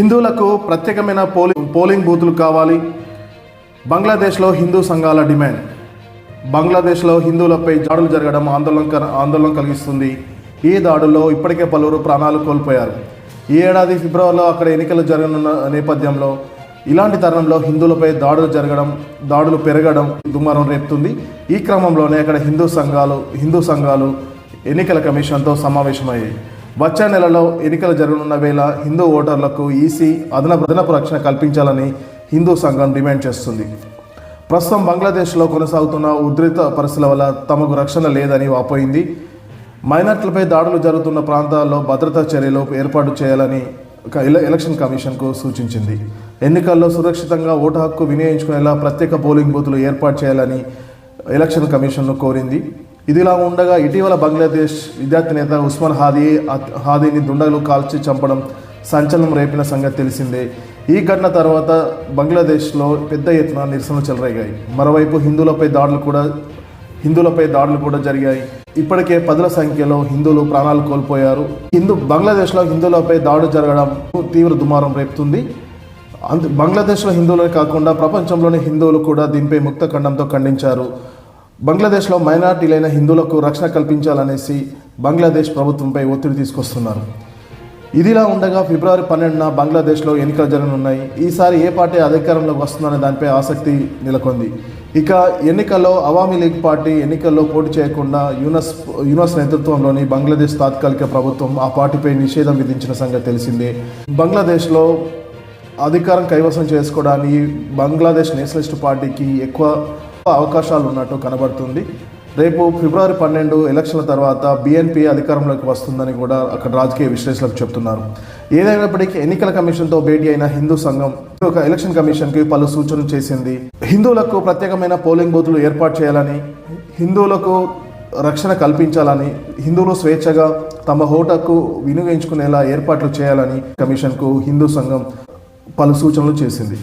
హిందువులకు ప్రత్యేకమైన polling polling బూతులు కావాలి. బంగ్లాదేశ్లో హిందూ సంఘాల డిమాండ్. బంగ్లాదేశ్లో హిందువులపై దాడులు జరగడం ఆందోళన ఆందోళన కలిగిస్తుంది. ఈ దాడుల్లో ఇప్పటికే పలువురు ప్రాణాలు కోల్పోయారు. ఈ ఏడాది ఫిబ్రవరిలో అక్కడ ఎన్నికలు జరగనున్న నేపథ్యంలో ఇలాంటి తరుణంలో హిందువులపై దాడులు జరగడం దాడులు పెరగడం దుమారం రేపుతుంది. ఈ క్రమంలోనే అక్కడ హిందూ సంఘాలు హిందూ సంఘాలు ఎన్నికల కమిషన్తో సమావేశమయ్యాయి. వచ్చే నెలలో ఎన్నికలు జరగనున్న వేళ హిందూ ఓటర్లకు ఈసీ అదనపు అదనపు రక్షణ కల్పించాలని హిందూ సంఘం డిమాండ్ చేస్తుంది. ప్రస్తుతం బంగ్లాదేశ్లో కొనసాగుతున్న ఉద్రిత పరిస్థితుల వల్ల తమకు రక్షణ లేదని వాపోయింది. మైనార్టీలపై దాడులు జరుగుతున్న ప్రాంతాల్లో భద్రతా చర్యలు ఏర్పాటు చేయాలని ఎలక్షన్ కమిషన్కు సూచించింది. ఎన్నికల్లో సురక్షితంగా ఓటు హక్కు వినియోగించుకునేలా ప్రత్యేక పోలింగ్ బూతులు ఏర్పాటు చేయాలని ఎలక్షన్ కమిషన్ను కోరింది. ఇదిలా ఉండగా ఇటీవల బంగ్లాదేశ్ విద్యార్థి నేత ఉస్మాన్ హాదీ హాదీని దుండగులు కాల్చి చంపడం సంచలనం రేపిన సంగతి తెలిసిందే. ఈ ఘటన తర్వాత బంగ్లాదేశ్లో పెద్ద ఎత్తున నిరసనలు చెలరేగాయి. మరోవైపు హిందువులపై దాడులు కూడా హిందువులపై దాడులు కూడా జరిగాయి. ఇప్పటికే పదుల సంఖ్యలో హిందువులు ప్రాణాలు కోల్పోయారు. హిందూ బంగ్లాదేశ్లో హిందువులపై దాడులు జరగడం తీవ్ర దుమారం రేపుతుంది. అందు బంగ్లాదేశ్లో హిందువులే కాకుండా ప్రపంచంలోని హిందువులు కూడా దీనిపై ముక్త ఖండంతో ఖండించారు. బంగ్లాదేశ్లో మైనార్టీలైన హిందువులకు రక్షణ కల్పించాలనేసి బంగ్లాదేశ్ ప్రభుత్వంపై ఒత్తిడి తీసుకొస్తున్నారు. ఇదిలా ఉండగా ఫిబ్రవరి పన్నెండున బంగ్లాదేశ్లో ఎన్నికలు జరగనున్నాయి. ఈసారి ఏ పార్టీ అధికారంలోకి వస్తుందనే దానిపై ఆసక్తి నెలకొంది. ఇక ఎన్నికల్లో అవామీ లీగ్ పార్టీ ఎన్నికల్లో పోటీ చేయకుండా యూనస్ యూనస్ నేతృత్వంలోని బంగ్లాదేశ్ తాత్కాలిక ప్రభుత్వం ఆ పార్టీపై నిషేధం విధించిన సంగతి తెలిసిందే. బంగ్లాదేశ్లో అధికారం కైవసం చేసుకోవడానికి బంగ్లాదేశ్ నేషనలిస్ట్ పార్టీకి ఎక్కువ అవకాశాలు ఉన్నట్టు కనబడుతుంది. రేపు ఫిబ్రవరి పన్నెండు ఎలక్షన్ల తర్వాత బీఎన్పీ అధికారంలోకి వస్తుందని కూడా అక్కడ రాజకీయ విశ్లేషకులు చెప్తున్నారు. ఏదైనప్పటికీ ఎన్నికల కమిషన్తో భేటీ అయిన హిందూ సంఘం ఒక ఎలక్షన్ కమిషన్కి పలు సూచనలు చేసింది. హిందువులకు ప్రత్యేకమైన పోలింగ్ బూతులు ఏర్పాటు చేయాలని హిందువులకు రక్షణ కల్పించాలని హిందువులు స్వేచ్ఛగా తమ హోటకు వినియోగించుకునేలా ఏర్పాట్లు చేయాలని కమిషన్కు హిందూ సంఘం పలు సూచనలు చేసింది.